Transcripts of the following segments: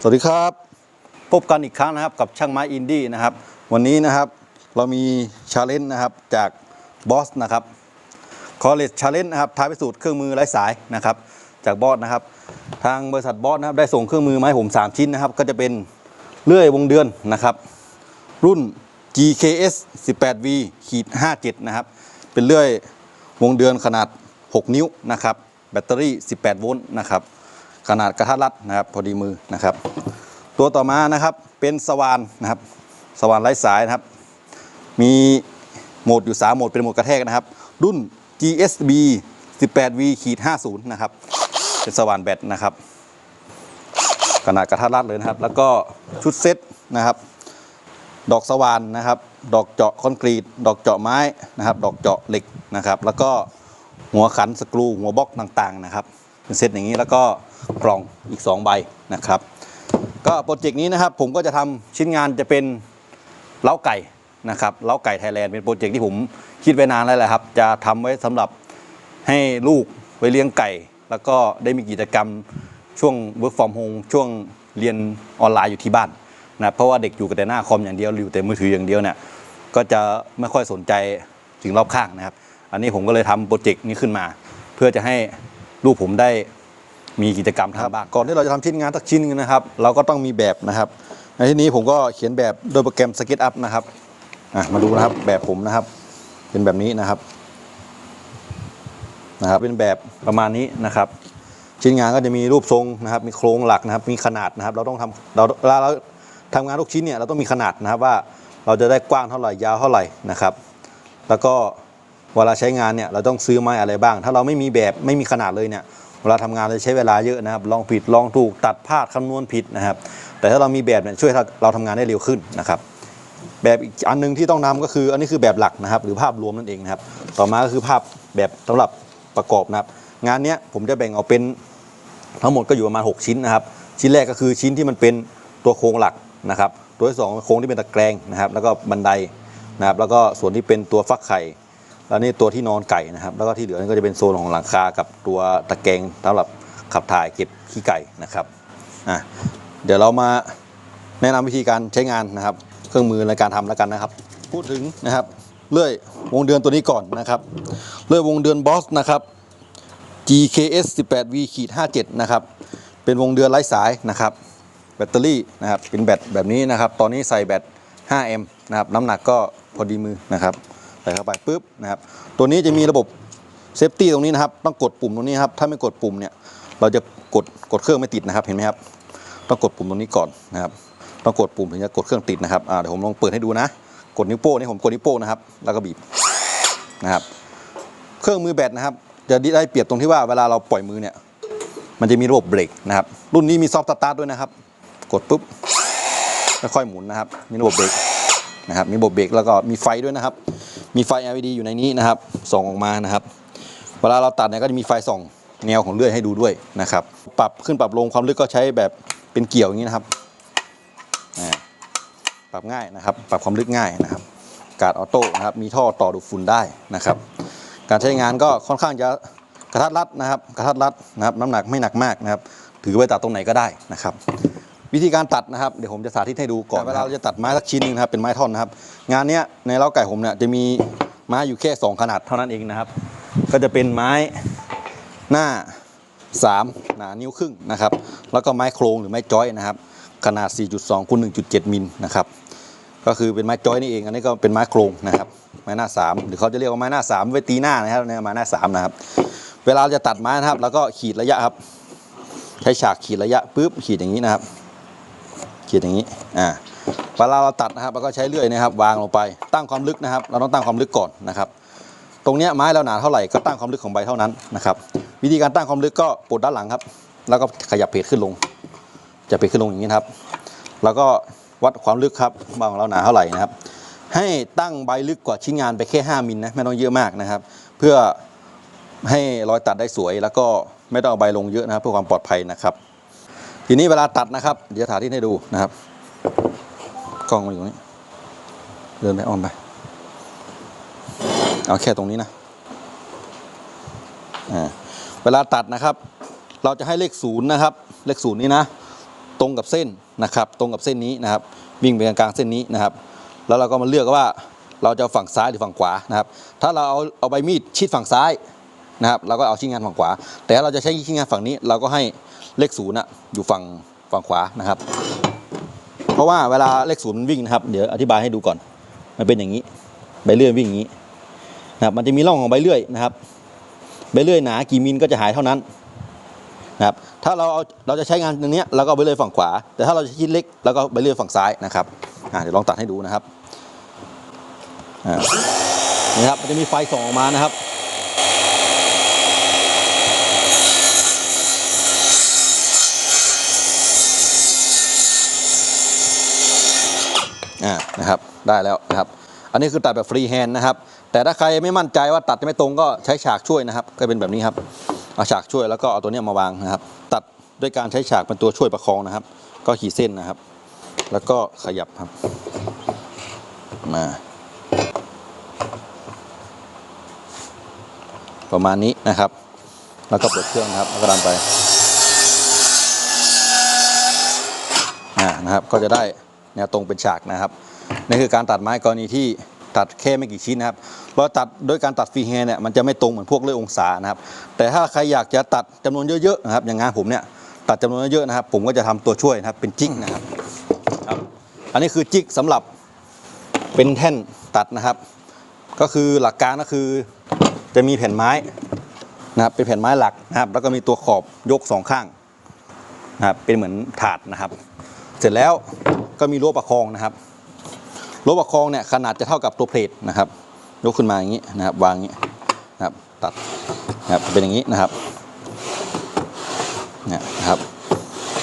สวัสดีครับพบกันอีกครั้งนะครับกับช่างไม้อินดี้นะครับ วันนี้นะครับเรามีชาเลนจ์นะครับจากบอสนะครับคอเลจชาเลนจ์นะครับท้ายพิสูจน์เครื่องมือไร้สายนะครับจากบอสนะครับ ทางบริษัทบอสนะครับได้ส่งเครื่องมือมาให้ผม 3 ชิ้นนะครับ ก็จะเป็นเลื่อยวงเดือนนะครับ รุ่น GKS 18V ขีด57นะครับ เป็นเลื่อยวงเดือนขนาด 6 นิ้วนะครับ แบตเตอรี่ 18 โวลต์นะครับ ขนาดกระทัดรัดนะครับพอดีมือนะครับ ตัวต่อมานะครับเป็นสว่านนะครับ สว่านไร้สายนะครับ มีโหมดอยู่ 3 โหมดเป็นโหมดกระแทกนะครับ รุ่น GSB 18V ขีด50นะครับเป็นสว่านแบตนะครับ ขนาดกระทัดรัดเลยนะครับ แล้วก็ชุดเซ็ตนะครับดอกสว่านนะครับ ดอกเจาะคอนกรีต ดอกเจาะไม้นะครับ ดอกเจาะเหล็กนะครับ แล้วก็หัวขันสกรู หัวบล็อกต่างๆนะครับเป็นเซตอย่างนี้แล้วก็ กล่องอีก 2 ใบนะครับ ก็โปรเจกต์นี้นะครับผมก็จะทำชิ้นงานจะเป็นเล้าไก่นะครับเล้าไก่ไทยแลนด์เป็นโปรเจกต์ที่ผมคิดไว้นานแล้วแหละครับ จะทำไว้สำหรับให้ลูกไว้เลี้ยงไก่ แล้วก็ได้มีกิจกรรมช่วง work from home ช่วงเรียนออนไลน์อยู่ที่บ้านนะเพราะว่าเด็กอยู่กับแต่หน้าคอมอย่างเดียวอยู่แต่มือถืออย่างเดียวเนี่ยก็จะไม่ค่อยสนใจสิ่งรอบข้างนะครับ อันนี้ผมก็เลยทำโปรเจกต์นี้ขึ้นมา เพื่อจะให้ลูกผมได้ มีกิจกรรมทางบ้านก่อนที่เราจะทำชิ้นงานสักชิ้นหนึงนะครับ เราก็ต้องมีแบบนะครับ ในที่นี้ผมก็เขียนแบบโดยโปรแกรม SketchUp นะครับอะมาดูนะครับแบบผมนะครับ เป็นแบบนี้นะครับนะครับ เป็นแบบประมาณนี้นะครับชิ้นงานก็จะมีรูปทรงนะครับ มีโครงหลักนะครับ มีขนาดนะครับ เราต้องทำเราเวลาเราทำงานทุกชิ้นเนี่ยเราต้องมีขนาดนะครับว่าเราจะได้กว้างเท่าไหร่ยาวเท่าไหร่นะครับ แล้วก็เวลาใช้งานเนี่ยเราต้องซื้อไม้อะไรบ้าง ถ้าเราไม่มีแบบไม่มีขนาดเลยเนี่ยเวลาทำงานเราจะใช้เวลาเยอะนะครับ ลองผิดลองถูกตัดพลาดคำนวณผิดนะครับ แต่ถ้าเรามีแบบเนี่ยช่วยเราทำงานได้เร็วขึ้นนะครับ แบบอีกอันหนึงที่ต้องนำก็คืออันนี้คือแบบหลักนะครับ หรือภาพรวมนั่นเองนะครับ ต่อมาก็คือภาพแบบสำหรับประกอบนะครับ งานเนี้ยผมจะแบ่งออกเป็นทั้งหมดก็อยู่ประมาณ 6 ชิ้นนะครับ ชิ้นแรกก็คือชิ้นที่มันเป็นตัวโครงหลักนะครับ ตัวที่สองโครงที่เป็นตะแกรงนะครับ แล้วก็บันไดนะครับ แล้วก็ส่วนที่เป็นตัวฟักไข่ แล้วนี่ตัวที่นอนไก่นะครับ แล้วก็ที่เหลือนี่ก็จะเป็นโซนของหลังคากับตัวตะแกรงสำหรับขับถ่ายเก็บขี้ไก่นะครับอะเดี๋ยวเรามาแนะนำวิธีการใช้งานนะครับ เครื่องมือในการทำแล้วกันนะครับ พูดถึงนะครับเลื่อยวงเดือนตัวนี้ก่อนนะครับเลื่อยวงเดือนบอสนะครับ GKS 18V ขีด57นะครับเป็นวงเดือนไร้สายนะครับ แบตเตอรี่นะครับเป็นแบตแบบนี้นะครับ ตอนนี้ใส่แบต 5M นะครับน้ำหนักก็พอดีมือนะครับ ส่เข้าไปปุ๊บนะครับตัวนี้จะมีระบบเซฟตี้ตรงนี้นะครับต้องกดปุ่มตรงนี้ครับถ้าไม่กดปุ่มเนี่ยเราจะกดกดเครื่องไม่ติดนะครับเห็นไหมครับต้องกดปุ่มตรงนี้ก่อนนะครับต้องกดปุ่มถึงจะกดเครื่องติดนะครับเดี๋ยวผมลองเปิดให้ดูนะ กดนิ้วโป้งนี่ผมกดนิ้วโป้งนะครับแล้วก็บีบนะครับเครื่องมือแบตนะครับจะได้เปรียบตรงที่ว่าเวลาเราปล่อยมือเนี่ยมันจะมีระบบเบรกนะครับรุ่นนี้มีซอฟต์สตาร์ทด้วยนะครับ กดปุ๊บค่อยๆหมุนนะครับ มีระบบเบรกนะครับมีระบบเบรกแล้วก็มีไฟด้วยนะครับ มีไฟ LED อยู่ในนี้นะครับส่องออกมานะครับ เวลาเราตัดเนี่ยก็จะมีไฟส่องแนวของเลื่อยให้ดูด้วยนะครับ ปรับขึ้นปรับลงความลึกก็ใช้แบบเป็นเกี่ยวอย่างนี้นะครับ ปรับง่ายนะครับ ปรับความลึกง่ายนะครับ การออโต้นะครับ มีท่อต่อดูดฝุ่นได้นะครับ การใช้งานก็ค่อนข้างจะกระทัดรัดนะครับ กระทัดรัดนะครับ น้ำหนักไม่หนักมากนะครับ ถือไว้ตัดตรงไหนก็ได้นะครับ วิธีการตัดนะครับเดี๋ยวผมจะสาธิตให้ดูก่อนเวลาเราจะตัดไม้สักชิ้นหนึงนะครับเป็นไม้ท่อนนะครับ งานเนี้ยในเล้าไก่ผมเนี่ยจะมีไม้อยู่แค่ 2 ขนาดเท่านั้นเองนะครับ ก็จะเป็นไม้หน้า 3 หนานิ้วครึ่งนะครับ แล้วก็ไม้โครงหรือไม้จ้อยนะครับ ขนาด 4.2คูณ1.7 มิลนะครับก็คือเป็นไม้จ้อยนี่เองอันนี้ก็เป็นไม้โครงนะครับไม้หน้า 3 หรือเขาจะเรียกว่าไม้หน้า 3 ไว้ตีหน้านะครับเนี่ยไม้หน้า3นะครับเวลาจะตัดไม้นะครับ แล้วก็ขีดระยะครับใช้ฉากขีดระยะปุ๊บขีดอย่างนี้นะครับ ขีดอย่างนี้อ่าเวลาเราตัดนะครับเราก็ใช้เลื่อยนะครับ วางลงไปตั้งความลึกนะครับ เราต้องตั้งความลึกก่อนนะครับ ตรงเนี้ยไม้เราหนาเท่าไหร่ก็ตั้งความลึกของใบเท่านั้นนะครับ วิธีการตั้งความลึกก็ปลดด้านหลังครับ แล้วก็ขยับเพจขึ้นลง จะเพจขึ้นลงอย่างนี้ครับแล้วก็วัดความลึกครับว่าของเราหนาเท่าไหร่นะครับ ให้ตั้งใบลึกกว่าชิ้นงานไปแค่ 5มิลนะไม่ต้องเยอะมากนะครับ เพื่อให้รอยตัดได้สวยแล้วก็ไม่ต้องเอาใบลงเยอะนะครับ เพื่อความปลอดภัยนะครับ ทีนี้เวลาตัดนะครับ เดี๋ยวสาธิตให้ดูนะครับ กล้องมาอยู่ตรงนี้เดินไปอ้อมไปเอาแค่ตรงนี้นะอ่าเวลาตัดนะครับ เราจะให้เลขศูนย์นะครับ เลขศูนย์นี้นะ ตรงกับเส้นนะครับ ตรงกับเส้นนี้นะครับ วิ่งไปกลางเส้นนี้นะครับ แล้วเราก็มาเลือกว่าเราจะฝั่งซ้ายหรือฝั่งขวานะครับ ถ้าเราเอาเอาใบมีดชิดฝั่งซ้ายนะครับ เราก็เอาชิ้นงานฝั่งขวา แต่ถ้าเราจะใช้ชิ้นงานฝั่งนี้ เราก็ให้ เลขศูนย์อะอยู่ฝั่งฝั่งขวานะครับ เพราะว่าเวลาเลขศูนย์มันวิ่งนะครับ เดี๋ยวอธิบายให้ดูก่อน มันเป็นอย่างนี้ ใบเลื่อยวิ่งอย่างนี้นะครับ มันจะมีร่องของใบเลื่อยนะครับ ใบเลื่อยหนากี่มิลก็จะหายเท่านั้นนะครับ ถ้าเราเอาเราจะใช้งานตรงนี้เราก็ใบเลื่อยฝั่งขวา แต่ถ้าเราจะชิ้นเล็กเราก็ใบเลื่อยฝั่งซ้ายนะครับเดี๋ยวลองตัดให้ดูนะครับนี่ครับ มันจะมีไฟส่องออกมานะครับ นะครับได้แล้วนะครับ อันนี้คือตัดแบบฟรีแฮนด์นะครับ แต่ถ้าใครไม่มั่นใจว่าตัดไม่ตรงก็ใช้ฉากช่วยนะครับ ก็เป็นแบบนี้ครับเอาฉากช่วยแล้วก็เอาตัวนี้มาวางนะครับ ตัดด้วยการใช้ฉากเป็นตัวช่วยประคองนะครับ ก็ขีดเส้นนะครับ แล้วก็ขยับครับมา ประมาณนี้นะครับ แล้วก็เปิดเครื่องนะครับแล้วก็ดันไปอ่านะครับก็จะได้ แนวตรงเป็นฉากนะครับนี่คือการตัดไม้กรณีที่ตัดแค่ไม่กี่ชิ้นนะครับเราตัดโดยการตัดฟรีแฮนด์เนี่ยมันจะไม่ตรงเหมือนพวกเลื่อยองศานะครับ แต่ถ้าใครอยากจะตัดจำนวนเยอะๆนะครับ อย่างงานผมเนี่ยตัดจำนวนเยอะๆนะครับ ผมก็จะทำตัวช่วยนะครับเป็นจิ๊กนะครับครับ อันนี้คือจิ๊กสำหรับเป็นแท่นตัดนะครับ ก็คือหลักการก็คือจะมีแผ่นไม้นะครับเป็นแผ่นไม้หลักนะครับ แล้วก็มีตัวขอบยกสองข้างนะครับเป็นเหมือนถาดนะครับ เสร็จแล้ว ก็มีรั้วประคองนะครับรั้วประคองเนี่ยขนาดจะเท่ากับตัวเพลทนะครับยกขึ้นมาอย่างนี้นะครับ วางอย่างนี้นะครับ ตัดนะครับเป็นอย่างนี้นะครับเนี่ยนะครับ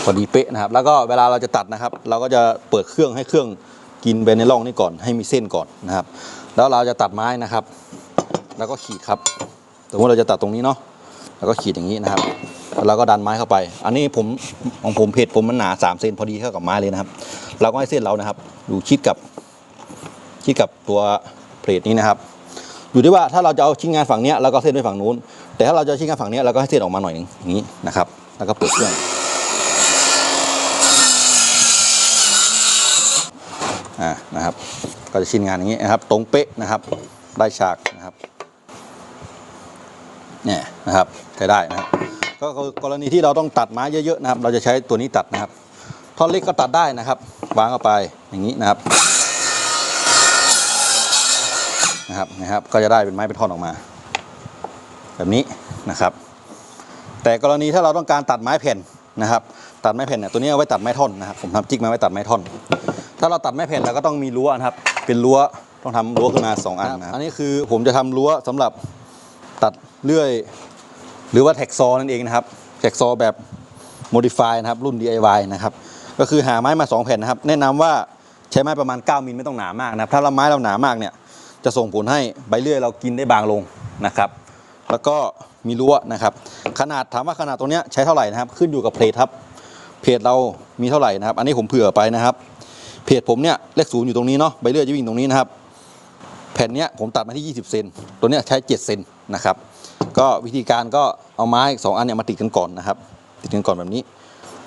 พอดีเป๊ะนะครับ แล้วก็เวลาเราจะตัดนะครับ เราก็จะเปิดเครื่องให้เครื่องกินไปในร่องนี้ก่อนให้มีเส้นก่อนนะครับ แล้วเราจะตัดไม้นะครับ แล้วก็ขีดครับสมมติเราจะตัดตรงนี้เนาะแล้วก็ขีดอย่างนี้นะครับ แล้วเราก็ดันไม้เข้าไป อันนี้ผมของผมเพจผมมันหนา3เซนพอดีเท่ากับไม้เลยนะครับ เราก็ให้เส้นเรานะครับ อยู่ชิดกับชิดกับตัวเพจนี้นะครับ อยู่ที่ว่าถ้าเราจะเอาชิ้นงานฝั่งนี้เราก็เส้นไปฝั่งนู้น แต่ถ้าเราจะาชิ้นงานฝั่งนี้เราก็ให้เส้นออกมาหน่อยหนึงอย่างนี้นะครับ แล้วก็เปิดเครื่องอ่านะครับก็จะชิ้นงานอย่างนี้นะครับ ตรงเป๊ะนะครับได้ฉากนะครับเนี่ยนะครับใช้ได้นะครับ ก็คือกรณีที่เราต้องตัดไม้เยอะๆนะครับ เราจะใช้ตัวนี้ตัดนะครับท่อนเล็กก็ตัดได้นะครับ วางเข้าไปอย่างนี้นะครับนะครับนะครับ ก็จะได้เป็นไม้เป็นท่อนออกมา แบบนี้นะครับ แต่กรณีถ้าเราต้องการตัดไม้แผ่นนะครับ ตัดไม้แผ่นเนี่ยตัวนี้เอาไว้ตัดไม้ท่อนนะครับผมทำจิ๊กมาไว้ตัดไม้ท่อน ถ้าเราตัดไม้แผ่นเราก็ต้องมีรั้วนะครับ เป็นรั้วต้องทำรั้วขึ้นมาสองอันนะอันนี้คือผมจะทำรั้วสำหรับตัดเลื่อย หรือว่าแท็กซอนั่นเองนะครับแท็กซอแบบโมดิฟายนะครับรุ่น DIY นะครับก็คือหาไม้มา 2 แผ่นนะครับ แนะนำว่าใช้ไม้ประมาณ 9มิลไม่ต้องหนามากนะครับถ้าเราไม้เราหนามากเนี่ยจะส่งผลให้ใบเลื่อยเรากินได้บางลงนะครับ แล้วก็มีรั้วนะครับ ขนาดถามว่าขนาดตรงเนี้ยใช้เท่าไหร่นะครับ ขึ้นอยู่กับเพลทครับเพจเรามีเท่าไหร่นะครับ อันนี้ผมเผื่อไปนะครับ เพจผมเนี่ยเลขศูนย์อยู่ตรงนี้เนาะใบเลื่อยจะวิ่งตรงนี้นะครับ แผ่นเนี้ยผมตัดมาที่ 20 เซนตัวเนี้ยใช้ 7 เซนนะครับ ก็วิธีการก็ เอาไม้สองอันเนี่ยมาติดกันก่อนนะครับ ติดกันก่อนแบบนี้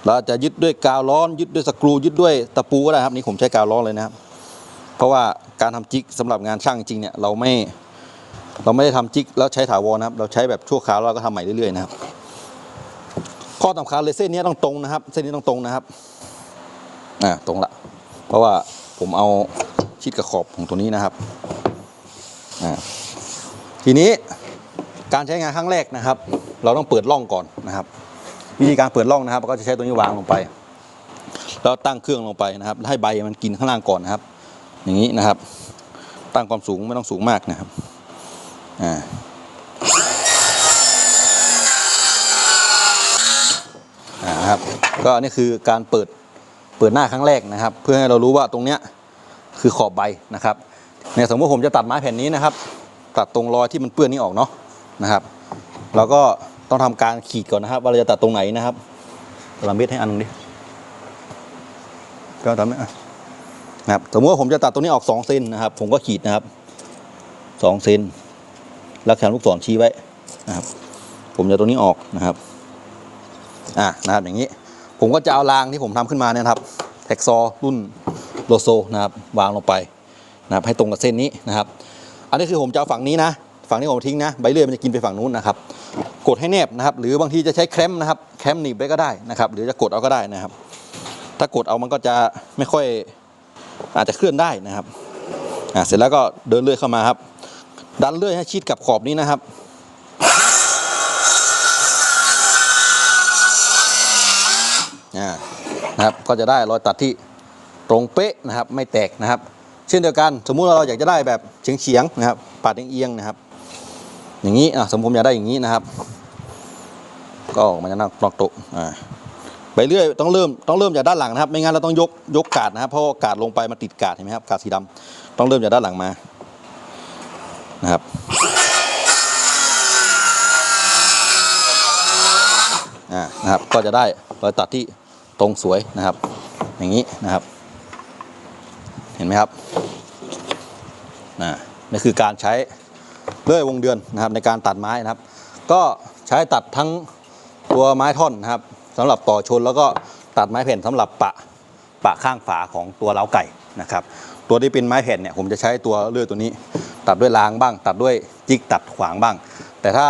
เราจะยึดด้วยกาวร้อน ยึดด้วยสกรูยึดด้วยตะปูก็ได้ครับนี่ผมใช้กาวร้อนเลยนะครับ เพราะว่าการทำจิกสำหรับงานช่างจริงเนี่ยเราไม่เราไม่ได้ทำจิกแล้วใช้ถาวรนะครับ เราใช้แบบชั่วคราวเราก็ทำใหม่เรื่อยๆนะครับ ข้อสำคัญเลยเส้นนี้ต้องตรงนะครับ เส้นนี้ต้องตรงนะครับอ่าตรงละ เพราะว่าผมเอาชิดกับขอบของตัวนี้นะครับอ่าทีนี้ การใช้งานครั้งแรกนะครับ เราต้องเปิดร่องก่อนนะครับ วิธีการเปิดร่องนะครับก็จะใช้ตัวนี้วางลงไป แล้วตั้งเครื่องลงไปนะครับให้ใบมันกินข้างล่างก่อนนะครับ อย่างนี้นะครับ ตั้งความสูงไม่ต้องสูงมากนะครับอ่านะครับก็อันนี้คือการเปิดเปิดหน้าครั้งแรกนะครับ เพื่อให้เรารู้ว่าตรงเนี้ยคือขอบใบนะครับเนี่ยสมมติผมจะตัดไม้แผ่นนี้นะครับ ตัดตรงรอยที่มันเปื้อนนี้ออกเนาะ นะครับ เราก็ต้องทำการขีดก่อนนะครับ ว่าเราจะตัดตรงไหนนะครับตลับเม็ดให้อันหนึงดิก็ทำนะนะครับสมมติว่าผมจะตัดตรงนี้ออก2เซนนะครับ ผมก็ขีดนะครับ2เซนแล้วแขนลูกศรชี้ไว้นะครับ ผมจะตรงนี้ออกนะครับอ่านะครับอย่างนี้ ผมก็จะเอารางที่ผมทำขึ้นมาเนี่ยครับแท็กซอรุ่นโลโซนะครับวางลงไปนะครับให้ตรงกับเส้นนี้นะครับ อันนี้คือผมจะเอาฝั่งนี้นะ ฝั่งนี้ผมทิ้งนะใบเลื่อยมันจะกินไปฝั่งนู้นนะครับ กดให้แนบนะครับ หรือบางทีจะใช้แครมนะครับแครมหนีบไว้ก็ได้นะครับ หรือจะกดเอาก็ได้นะครับ ถ้ากดเอามันก็จะไม่ค่อยอาจจะเคลื่อนได้นะครับอ่าเสร็จแล้วก็เดินเลื่อยเข้ามาครับ ดันเลื่อยให้ชิดกับขอบนี้นะครับอ่านะครับก็จะได้รอยตัดที่ตรงเป๊ะนะครับไม่แตกนะครับ เช่นเดียวกันสมมุติเราอยากจะได้แบบเฉียงๆนะครับปาดเอียงๆนะครับ อย่างนี้อะสมมติผมอยากได้อย่างนี้นะครับ ก็ออกมันจะนั่งนอกโต๊ะอ่าไปเรื่อยต้องเริ่มต้องเริ่มจากด้านหลังนะครับ ไม่งั้นเราต้องยกยกกาดนะครับ เพราะกาดลงไปมันติดกาดเห็นไหมครับกาดสีดำต้องเริ่มจากด้านหลังมานะครับอ่านะครับก็จะได้รอยตัดที่ตรงสวยนะครับ อย่างนี้นะครับ เห็นไหมครับนะนี่คือการใช้ เลื่อยวงเดือนนะครับในการตัดไม้นะครับ ก็ใช้ตัดทั้งตัวไม้ท่อนนะครับสำหรับต่อชนแล้วก็ตัดไม้แผ่นสำหรับปะปะข้างฝาของตัวเล้าไก่นะครับ ตัวที่เป็นไม้แผ่นเนี่ยผมจะใช้ตัวเลื่อยตัวนี้ ตัดด้วยรางบ้าง ตัดด้วยจิกตัดขวางบ้าง แต่ถ้า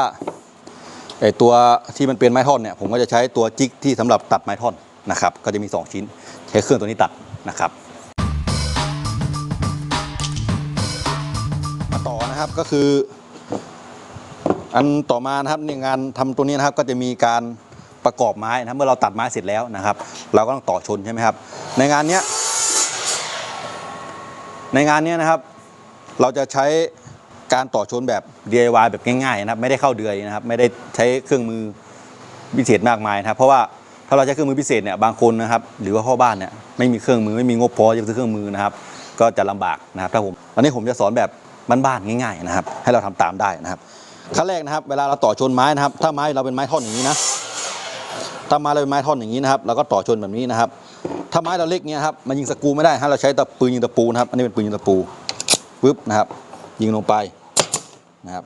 ไอตัวที่มันเป็นไม้ท่อนเนี่ยผมก็จะใช้ตัวจิกที่สำหรับตัดไม้ท่อนนะครับ ก็จะมี 2 ชิ้นใช้เครื่องตัวนี้ตัดนะครับมาต่อนะครับก็คือ อันต่อมานะครับในงานทำตัวนี้นะครับก็จะมีการประกอบไม้นะเมื่อเราตัดไม้เสร็จแล้วนะครับ เราก็ต้องต่อชนใช่ไหมครับ ในงานเนี้ยในงานเนี้ยนะครับ เราจะใช้การต่อชนแบบ DIY แบบง่ายๆนะครับ ไม่ได้เข้าเดือยนะครับ ไม่ได้ใช้เครื่องมือพิเศษมากมายนะครับ เพราะว่าถ้าเราใช้เครื่องมือพิเศษเนี่ยบางคนนะครับ หรือว่าพ่อบ้านเนี่ยไม่มีเครื่องมือไม่มีงบพอจะซื้อเครื่องมือนะครับ ก็จะลำบากนะครับถ้าผมวันนี้ผมจะสอนแบบบ้านๆง่าย ๆนะครับ ให้เราทำตามได้นะครับ ขั้นแรกนะครับ เวลาเราต่อชนไม้นะครับ ถ้าไม้เราเป็นไม้ท่อนอย่างนี้นะถ้าไม้เราเป็นไม้ท่อนอย่างนี้นะครับเราก็ต่อชนแบบนี้นะครับ ถ้าไม้เราเล็กเนี้ยครับมันยิงสกูไม่ได้ให้เราใช้ตะปืนยิงตะปูนะครับ อันนี้เป็นปืนยิงตะปูปึ๊บนะครับ ยิงลงไปนะครับ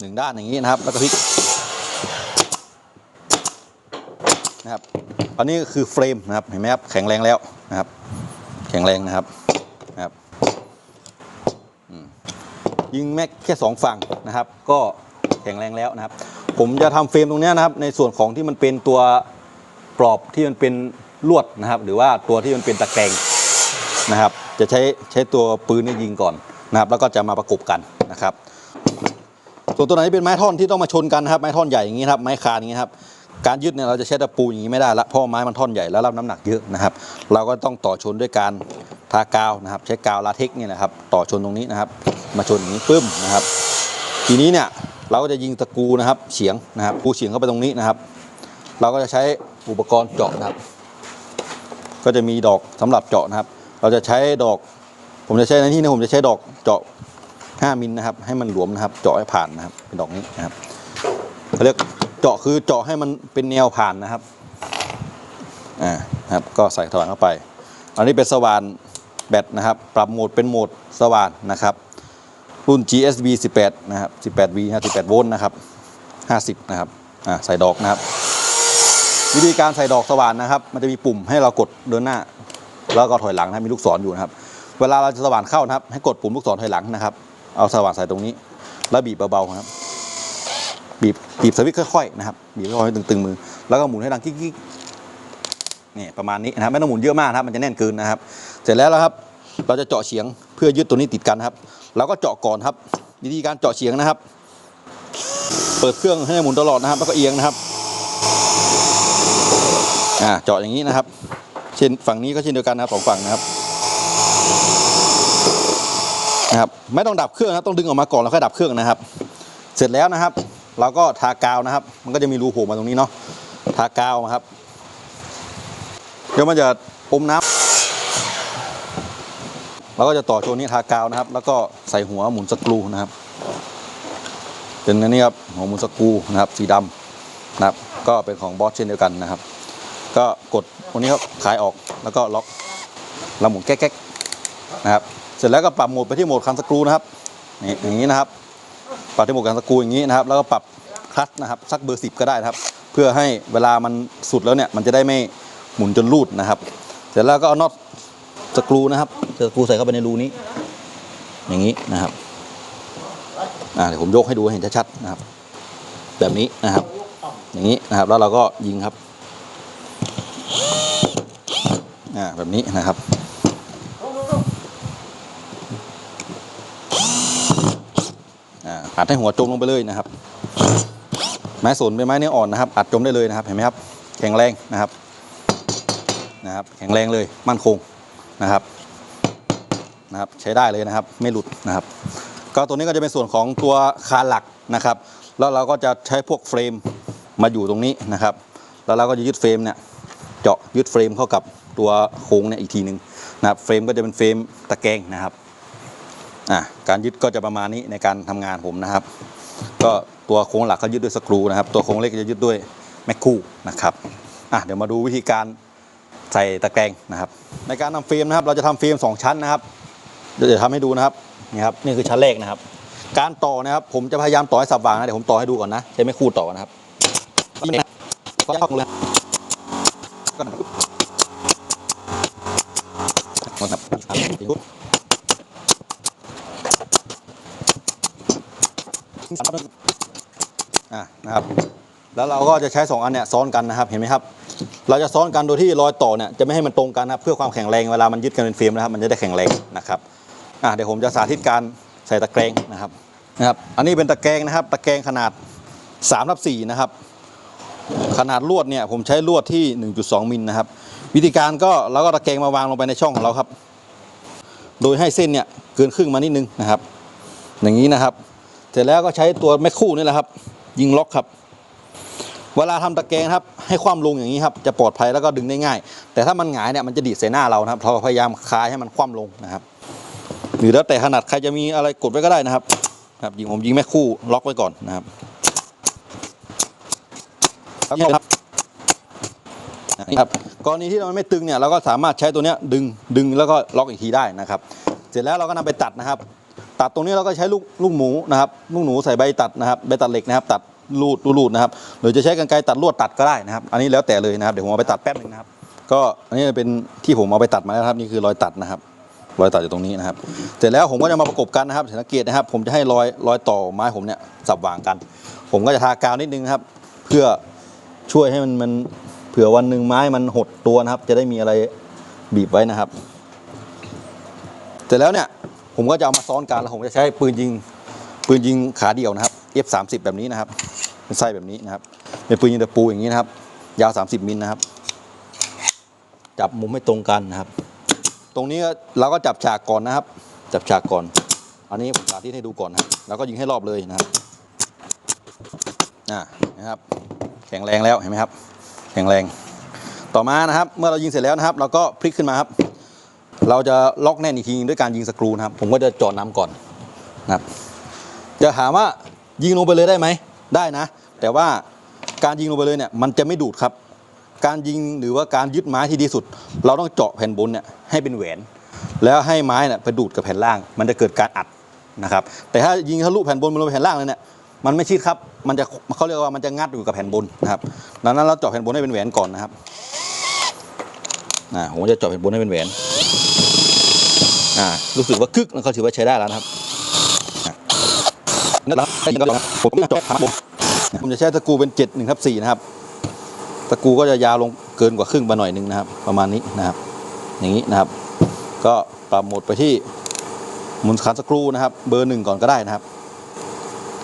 หนึ่งด้านอย่างนี้นะครับ แล้วก็พลิกนะครับอันนี้คือเฟรมนะครับเห็นไหมครับแข็งแรงแล้วนะครับ แข็งแรงนะครับอืม ยิงแม็กแค่สองฝั่งนะครับ ก็แข็งแรงแล้วนะครับ ผมจะทำเฟรมตรงนี้นะครับ ในส่วนของที่มันเป็นตัวปลอบที่มันเป็นลวดนะครับ หรือว่าตัวที่มันเป็นตะแกรงนะครับ จะใช้ใช้ตัวปืนนี่ยิงก่อนนะครับ แล้วก็จะมาประกบกันนะครับ ส่วนตัวไหนเป็นไม้ท่อนที่ต้องมาชนกันนะครับ ไม้ท่อนใหญ่อย่างนี้ครับ ไม้คานอย่างนี้ครับ การยึดเนี่ยเราจะใช้ตะปูอย่างนี้ไม่ได้ละเพราะว่าไม้มันท่อนใหญ่แล้วรับน้ำหนักเยอะนะครับ เราก็ต้องต่อชนด้วยการทากาวนะครับ ใช้กาวลาเทคเนี่ยนะครับ ต่อชนตรงนี้นะครับ มาชนอย่างนี้ปึ้มนะครับ ทีนี้เนี่ยเราก็จะยิงตะกูนะครับเฉียงนะครับปูเฉียงเข้าไปตรงนี้นะครับ เราก็จะใช้อุปกรณ์เจาะนะครับ ก็จะมีดอกสำหรับเจาะนะครับ เราจะใช้ดอกผมจะใช้ในที่นี้ผมจะใช้ดอกเจาะ 5มิลนะครับ ให้มันหลวมนะครับ เจาะให้ผ่านนะครับเป็นดอกนี้นะครับเขาเรียก จาะคือเจาะให้มันเป็นแนวผ่านนะครับอ่าครับก็ใส่ถอยเข้าไป อันนี้เป็นสว่านแบตนะครับ ปรับโหมดเป็นโหมดสว่านนะครับ รุ่น GSB 18 นะครับ 18V นะ18 โวลต์นะครับ 50 นะครับอ่าใส่ดอกนะครับ วิธีการใส่ดอกสว่านนะครับ มันจะมีปุ่มให้เรากดเดินหน้า แล้วก็ถอยหลังนะมีลูกศรอยู่นะครับ เวลาเราจะสว่านเข้านะครับ ให้กดปุ่มลูกศรถอยหลังนะครับ เอาสว่านใส่ตรงนี้ แล้วบีบเบาๆครับ บีบบีบสวิตช์ค่อยๆนะครับบีบค่อยๆตึงๆมือ แล้วก็หมุนให้ดังกิ๊กๆนี่ประมาณนี้นะครับไม่ต้องหมุนเยอะมากนะครับมันจะแน่นเกินนะครับ เสร็จแล้วครับ เราจะเจาะเฉียงเพื่อยึดตัวนี้ติดกันครับเราก็เจาะก่อนครับ วิธีการเจาะเฉียงนะครับ เปิดเครื่องให้หมุนตลอดนะครับ แล้วก็เอียงนะครับอ่าเจาะอย่างนี้นะครับ เช่นฝั่งนี้ก็เช่นเดียวกันนะครับสองฝั่งนะครับนะครับ ไม่ต้องดับเครื่องนะต้องดึงออกมาก่อนแล้วค่อยดับเครื่องนะครับ เสร็จแล้วนะครับ เราก็ทากาวนะครับ มันก็จะมีรูโผล่มาตรงนี้เนาะทากาวนะครับ เดี๋ยวมันจะอมน้ำเราก็จะต่อโชว์นี้ทากาวนะครับ แล้วก็ใส่หัวหมุนสกรูนะครับ เป็นอันนี้ครับหัวหมุนสกรูนะครับ สีดำนะครับ ก็เป็นของบอสเช่นเดียวกันนะครับ ก็กดตรงนี้ครับขายออกแล้วก็ล็อกเราหมุนแก๊กๆนะครับ เสร็จแล้วก็ปรับโหมดไปที่โหมดคันสกรูนะครับนี่อย่างนี้นะครับ ปรับที่หมดคันสกรูอย่างนี้นะครับ แล้วก็ปรับคลัตช์นะครับสักเบอร์สิบก็ได้นะครับ เพื่อให้เวลามันสุดแล้วเนี่ยมันจะได้ไม่หมุนจนรูดนะครับ เสร็จแล้วก็เอาน็อตสกรูนะครับสกรูใส่เข้าไปในรูนี้ อย่างนี้นะครับอ่าเดี๋ยวผมยกให้ดูให้เห็นชัดๆนะครับ แบบนี้นะครับ อย่างนี้นะครับ แล้วเราก็ยิงครับอ่าแบบนี้นะครับ อัดให้หัวจมลงไปเลยนะครับ ไม้สนเป็นไม้เนื้ออ่อนนะครับ อัดจมได้เลยนะครับ เห็นไหมครับ แข็งแรงนะครับ นะครับ แข็งแรงเลย มั่นคงนะครับ นะครับ ใช้ได้เลยนะครับ ไม่หลุดนะครับ ก็ตัวนี้ก็จะเป็นส่วนของตัวคานหลักนะครับ แล้วเราก็จะใช้พวกเฟรมมาอยู่ตรงนี้นะครับ แล้วเราก็จะยึดเฟรมเนี่ย เจาะยึดเฟรมเข้ากับตัวโค้งเนี่ยอีกทีหนึ่งนะครับ เฟรมก็จะเป็นเฟรมตะแกรงนะครับ อะการยึดก็จะประมาณนี้ในการทำงานผมนะครับ ก็ตัวโค้งหลักก็ยึดด้วยสกรูนะครับ ตัวโค้งเล็กจะยึดด้วยแมคคูนะครับอะเดี๋ยวมาดูวิธีการใส่ตะแกรงนะครับ ในการทำเฟรมนะครับ เราจะทำเฟรมสองชั้นนะครับเดี๋ยวจะทำให้ดูนะครับนี่ครับนี่คือชั้นแรกนะครับ การต่อนะครับ ผมจะพยายามต่อให้สับวางนะเดี๋ยวผมต่อให้ดูก่อนนะใช้แมคคูต่อนะครับนี่นะก็เข้าเลยก็นะครับ อะนะครับ แล้วเราก็จะใช้ 2 อันเนี่ยซ้อนกันนะครับ เห็นไหมครับ เราจะซ้อนกันโดยที่รอยต่อเนี่ยจะไม่ให้มันตรงกันนะเพื่อความแข็งแรงเวลามันยึดกันเป็นเฟรมนะครับ มันจะได้แข็งแรงนะครับอะเดี๋ยวผมจะสาธิตการใส่ตะแกรงนะครับนะครับ อันนี้เป็นตะแกรงนะครับ ตะแกรงขนาด3ทับ4นะครับ ขนาดลวดเนี่ยผมใช้ลวดที่ 1.2 มิลนะครับ วิธีการก็เราก็ตะแกรงมาวางลงไปในช่องของเราครับ โดยให้เส้นเนี่ยเกินครึ่งมานิดนึงนะครับ อย่างนี้นะครับ ร็จแล้วก็ใช้ตัวแม่คู่นี่แหละครับ ยิงล็อกครับ เวลาทำตะแกรงครับ ให้คว่ำลงอย่างนี้ครับจะปลอดภัยแล้วก็ดึงได้ง่าย แต่ถ้ามันหงายเนี่ยมันจะดีดใส่หน้าเรานะครับ เราพยายามคลายให้มันคว่ำลงนะครับ หรือแล้วแต่ขนาดใครจะมีอะไรกดไว้ก็ได้นะครับครับยิงผมยิงแม่คู่ล็อกไว้ก่อนนะครับครับครับกรณีที่มันไม่ตึงเนี่ยเราก็สามารถใช้ตัวเนี้ยดึงดึงแล้วก็ล็อกอีกทีได้นะครับ เสร็จแล้วเราก็นำไปตัดนะครับ ตัดตรงนี้เราก็ใช้ลูกลูกหมูนะครับลูกหนูใส่ใบตัดนะครับใบตัดเหล็กนะครับ ตัดรูดรูดนะครับหรือจะใช้กรรไกรตัดลวดตัดก็ได้นะครับ อันนี้แล้วแต่เลยนะครับเดี๋ยวผมเอาไปตัดแป๊บหนึงนะครับ ก็อันนี้เป็นที่ผมเอาไปตัดมาแล้วครับนี่คือรอยตัดนะครับ รอยตัดอยู่ตรงนี้นะครับ เสร็จแล้วผมก็จะมาประกบกันนะครับสังเกตนะครับ ผมจะให้รอยรอยต่อไม้ผมเนี่ยสับวางกัน ผมก็จะทากาวนิดนึงครับ เพื่อช่วยให้มันมันเผื่อวันหนึ่งไม้มันหดตัวนะครับ จะได้มีอะไรบีบไว้นะครับ เสร็จแล้วเนี่ย ผมก็จะเอามาซ้อนกันแล้วผมจะใช้ปืนยิงปืนยิงขาเดี่ยวนะครับ F30 แบบนี้นะครับเป็นไส้แบบนี้นะครับเป็นปืนยิงตะปูอย่างนี้นะครับ ยาว 30มิลนะครับ จับมุมให้ตรงกันนะครับ ตรงนี้เราก็จับฉากก่อนนะครับ จับฉากก่อน อันนี้ผมสาธิตให้ดูก่อนนะครับแล้วก็ยิงให้รอบเลยนะครับอ่นะครับ แข็งแรงแล้วเห็นไหมครับ แข็งแรง ต่อมานะครับ เมื่อเรายิงเสร็จแล้วนะครับ เราก็พลิกขึ้นมาครับ เราจะล็อกแน่นอีกทีด้วยการยิงสกรูนะครับ ผมก็จะจาะน้ำก่อนนะครับ จะถามว่ายิงลงไปเลยได้ไหมได้นะ แต่ว่าการยิงลงไปเลยเนี่ยมันจะไม่ดูดครับ การยิงหรือว่าการยึดไม้ที่ดีสุด เราต้องเจาะแผ่นบนเนี่ยให้เป็นแหวน แล้วให้ไม้เนี่ยไปดูดกับแผ่นล่าง มันจะเกิดการอัดนะครับ แต่ถ้ายิงทะลุแผ่นบนมาลงไปแผ่นล่างเลยเนี่ยมันไม่ชิดครับ มันจะเขาเรียกว่ามันจะงัดอยู่กับแผ่นบนนะครับดังนั้นเราเจาะแผ่นบนให้เป็นแหวนก่อนนะครับอ่าผมจะเจาะแผ่นบนให้เป็นแหวน อ่ารู้สึกว่ากึกแล้วก็ถือว่าใช้ได้แล้วนะครับอะนั่นแหละครับผมก็เจาะขาผมผมจะใช้ตะกรูเป็น7 1ทับ4นะครับ ตะกรูก็จะยาวลงเกินกว่าครึ่งมาหน่อยหนึงนะครับ ประมาณนี้นะครับ อย่างนี้นะครับ ก็ปรับโหมดไปที่หมุนขันสกรูนะครับ เบอร์หนึ่งก่อนก็ได้นะครับ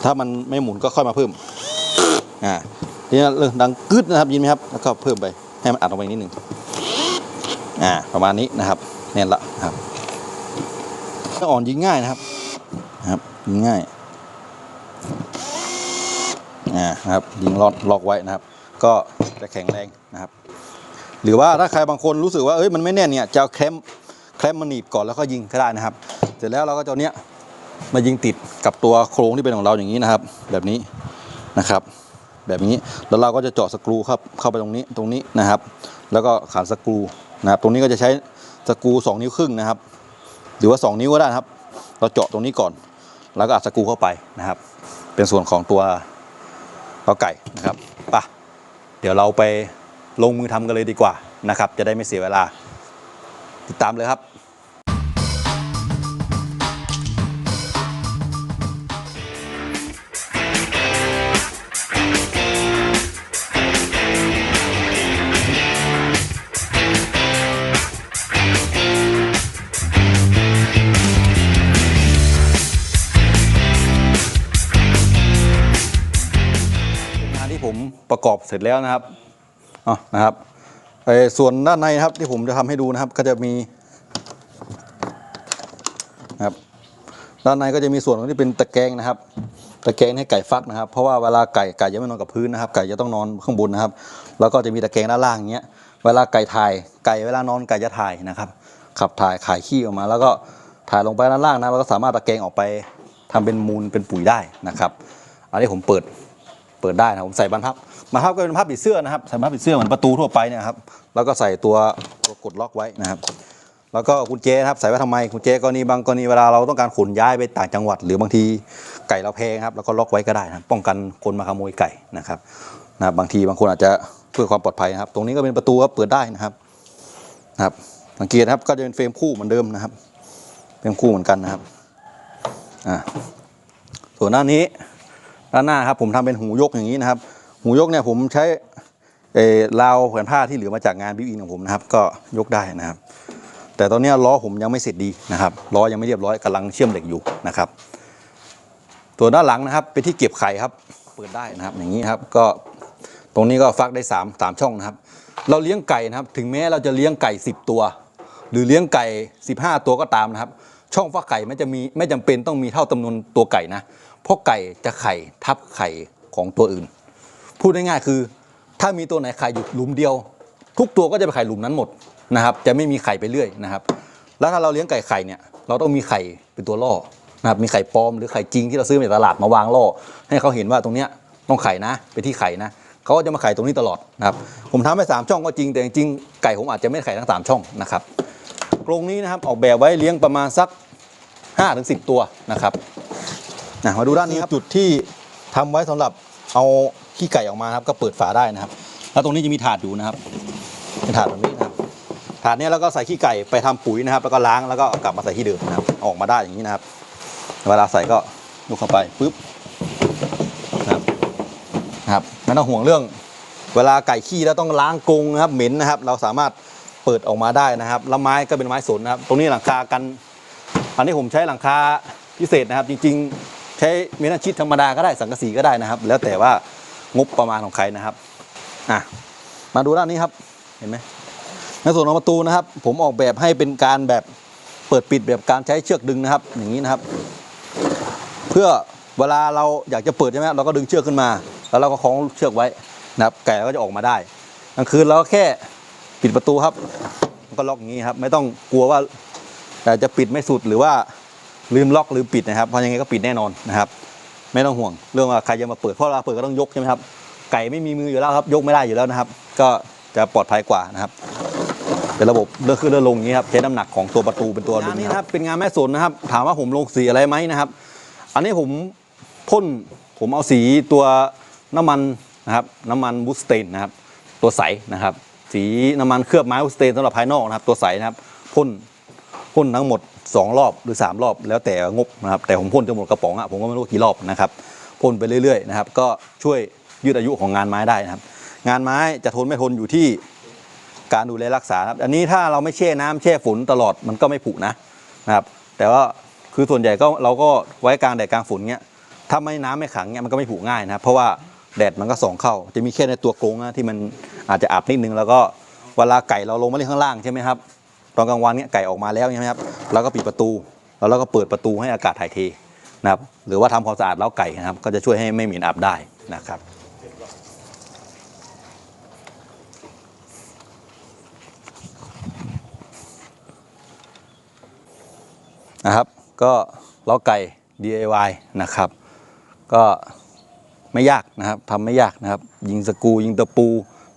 ถ้ามันไม่หมุนก็ค่อยมาเพิ่มอ่าทีนี้เริ่มดังกึดนะครับยินไหมครับ แล้วก็เพิ่มไปให้มันอัดลงไปนิดหนึ่งอ่าประมาณนี้นะครับแน่นละนะครับ ก็อ่อนยิงง่ายนะครับครับยิงง่ายอ่านะครับยิงล็อกล็อกไว้นะครับ ก็จะแข็งแรงนะครับ หรือว่าถ้าใครบางคนรู้สึกว่าเอ้ยมันไม่แน่นเนี่ยจะแคมแคมมาหนีบก่อนแล้วก็ยิงก็ได้นะครับ เสร็จแล้วเราก็จะเอานี้ยมายิงติดกับตัวโครงที่เป็นของเราอย่างนี้นะครับ แบบนี้นะครับ แบบนี้แล้วเราก็จะเจาะสกรูครับเข้าไปตรงนี้ตรงนี้นะครับ แล้วก็ขันสกรูนะครับ ตรงนี้ก็จะใช้สกรูสองนิ้วครึ่งนะครับ หรือว่า 2 นิ้วก็ได้นะครับ เราเจาะตรงนี้ก่อน แล้วก็อัดสกูเข้าไปนะครับ เป็นส่วนของตัวล้าไก่นะครับป่ะเดี๋ยวเราไปลงมือทำกันเลยดีกว่านะครับ จะได้ไม่เสียเวลา ติดตามเลยครับ เสร็จแล้วนะครับอ๋อนะครับไอ้ส่วนด้านในนะครับที่ผมจะทำให้ดูนะครับ ก็จะมีนะครับด้านในก็จะมีส่วนที่เป็นตะแกรงนะครับ ตะแกรงให้ไก่ฟักนะครับ เพราะว่าเวลาไก่ไก่จะไม่นอนกับพื้นนะครับ ไก่จะต้องนอนข้างบนนะครับ แล้วก็จะมีตะแกรงด้านล่างอย่างเงี้ยเวลาไก่ถ่ายไก่เวลานอนไก่จะถ่ายนะครับ ขับถ่ายขายขี้ออกมา แล้วก็ถ่ายลงไปด้านล่างนะแล้วก็สามารถตะแกรงออกไปทำเป็นมูลเป็นปุ๋ยได้นะครับ อันนี้ผมเปิดเปิดได้นะผมใส่บรรพับ บรรพับก็เป็นบรรพับปิดเสื้อนะครับใส่บรรพับปิดเสื้อเหมือนประตูทั่วไปเนี่ยครับแล้วก็ใส่ตัวตัวกดล็อกไว้นะครับ แล้วก็กุญแจครับใส่ไว้ทำไมกุญแจกรณีบางกรณีเวลาเราต้องการขนย้ายไปต่างจังหวัด หรือบางทีไก่เราแพงครับแล้วก็ล็อกไว้ก็ได้นะป้องกันคนมาขโมยไก่นะครับนะครับบางทีบางคนอาจจะเพื่อความปลอดภัยนะครับ ตรงนี้ก็เป็นประตูครับเปิดได้นะครับนะครับสังเกตครับก็จะเป็นเฟรมคู่เหมือนเดิมนะครับเฟรมคู่เหมือนกันนะครับอ่าส่วนด้านนี้ด้านหน้าครับผมทำเป็นหูยกอย่างนี้นะครับ หูยกเนี่ยผมใช้เอ่อราวแผ่นผ้าที่เหลือมาจากงานบิวอินของผมนะครับ ก็ยกได้นะครับ แต่ตอนนี้ล้อผมยังไม่เสร็จดีนะครับล้อยังไม่เรียบร้อยกำลังเชื่อมเหล็กอยู่นะครับ ตัวด้านหลังนะครับ เป็นที่เก็บไข่ครับเปิดได้นะครับ อย่างนี้ครับก็ตรงนี้ก็ฟักได้3 3ช่องนะครับ เราเลี้ยงไก่นะครับ ถึงแม้เราจะเลี้ยงไก่ 10 ตัว หรือเลี้ยงไก่ 15 ตัวก็ตามนะครับ ช่องฟักไก่ไม่จะมีไม่จำเป็นต้องมีเท่าจำนวนตัวไก่นะเพราะไก่จะไข่ทับไข่ของตัวอื่น พูดง่ายๆคือ ถ้ามีตัวไหนไข่อยู่หลุมเดียว ทุกตัวก็จะไปไข่หลุมนั้นหมดนะครับ จะไม่มีไข่ไปเรื่อยนะครับ แล้วถ้าเราเลี้ยงไก่ไข่เนี่ยเราต้องมีไข่เป็นตัวล่อนะครับมีไข่ปลอมหรือไข่จริงที่เราซื้อมาจากตลาดมาวางล่อ ให้เขาเห็นว่าตรงเนี้ยต้องไข่นะไปที่ไข่นะเขาก็จะมาไข่ตรงนี้ตลอดนะครับผมทำให้สามช่องก็จริงแต่จริงไก่ผมอาจจะไม่ไข่ทั้งสามช่องนะครับกรงนี้นะครับออกแบบไว้เลี้ยงประมาณสัก5-10ถึง10ตัวนะครับนะมาดูด้านนี้ครับจุดที่ทำไว้สำหรับเอา ขี้ไก่ออกมาครับก็เปิดฝาได้นะครับ แล้วตรงนี้จะมีถาดอยู่นะครับเป็นถาดแบบนี้นะครับถาดนี้ยแล้วก็ใส่ขี้ไก่ไปทำปุ๋ยนะครับ แล้วก็ล้างแล้วก็เอากลับมาใส่ที่เดิมนะครับ ออกมาได้อย่างนี้นะครับ เวลาใส่ก็ยกเข้าไปปุ๊บนะครับนะครับไม่ต้องห่วงเรื่อง เวลาไก่ขี้แล้วต้องล้างกรงนะครับ เหม็นนะครับ เราสามารถเปิดออกมาได้นะครับแล้วไม้ก็เป็นไม้สนนะครับ ตรงนี้หลังคากันอันนี้ผมใช้หลังคาพิเศษนะครับ จริง ๆ ใช้เมทัลชีตธรรมดาก็ได้สังกะสีก็ได้นะครับ แล้วแต่ว่า งบประมาณของใครนะครับอะมาดูด้านนี้ครับเห็นไหมในส่วนของประตูนะครับ ผมออกแบบให้เป็นการแบบเปิดปิดแบบการใช้เชือกดึงนะครับ อย่างนี้นะครับ เพื่อเวลาเราอยากจะเปิดใช่ไหมเราก็ดึงเชือกขึ้นมา แล้วเราก็คล้องเชือกไว้นะครับ ไก่ก็จะออกมาได้กลางคืนเราก็แค่ปิดประตูครับก็ล็อกอย่างนี้ครับ ไม่ต้องกลัวว่าแต่จะปิดไม่สุดหรือว่าลืมล็อกลืมปิดนะครับเพราะยังไงก็ปิดแน่นอนนะครับ ไม่ต้องห่วง เรื่องว่าใครจะมาเปิดเพราะเวลาเปิดก็ต้องยกใช่ไหมครับไก่ไม่มีมืออยู่แล้วครับ ยกไม่ได้อยู่แล้วนะครับ ก็จะปลอดภัยกว่านะครับเป็นระบบเลื่อนขึ้นเลื่อนลงอย่างนี้ครับใช้น้ำหนักของตัวประตูเป็นตัวดึงนี้นะครับเป็นงานแม่สนนะครับ ถามว่าผมลงสีอะไรไหมนะครับ อันนี้ผมพ่นผมเอาสีตัวน้ำมันนะครับน้ำมันบูสเตนนะครับตัวใสนะครับ สีน้ำมันเคลือบไม้บูสเตนสำหรับภายนอกนะครับ ตัวใสนะครับพ่นพ่นทั้งหมด 2รอบหรือ3รอบ แล้วแต่งบนะครับแต่ผมพ่นจนหมดกระป๋องอะผมก็ไม่รู้กี่รอบนะครับพ่นไปเรื่อยๆนะครับก็ช่วยยืดอายุของงานไม้ได้นะครับ งานไม้จะทนไม่ทนอยู่ที่การดูแลรักษาครับอันนี้ถ้าเราไม่แช่น้ำแช่ฝนตลอดมันก็ไม่ผุนะนะครับ แต่ว่าคือส่วนใหญ่ก็เราก็ไว้กลางแดดกลางฝนเงี้ยถ้าไม่น้ำไม่ขังเงี้ยมันก็ไม่ผุง่ายนะครับเพราะว่าแดดมันก็ส่องเข้า จะมีแค่ในตัวกรงนะที่มันอาจจะอับนิดนึงแล้วก็เวลาไก่เราลงมาเล่นข้างล่างใช่ไหมครับ ตอนกลางวันเนี้ยไก่ออกมาแล้วใช่ไหมครับเราก็ปิดประตูแล้วเราก็เปิดประตูให้อากาศถ่ายเทนะครับหรือว่าทำความสะอาดเล้าไก่นะครับ ก็จะช่วยให้ไม่เหม็นอับได้นะครับนะครับ ก็เล้าไก่ DIY นะครับ ก็ไม่ยากนะครับทำไม่ยากนะครับ ยิงสกูยิงตะปู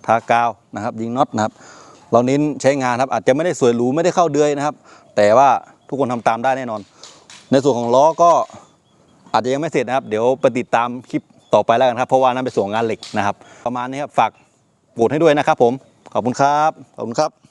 ทากาวนะครับ ยิงน็อตนะครับ เราเน้นใช้งานครับอาจจะไม่ได้สวยหรูไม่ได้เข้าเดือยนะครับ แต่ว่าทุกคนทำตามได้แน่นอน ในส่วนของล้อก็อาจจะยังไม่เสร็จนะครับ เดี๋ยวไปติดตามคลิปต่อไปแล้วกันครับ เพราะว่านั่นเป็นส่วนงานเหล็กนะครับ ประมาณนี้ครับฝากโหวตให้ด้วยนะครับผมขอบคุณครับขอบคุณครับ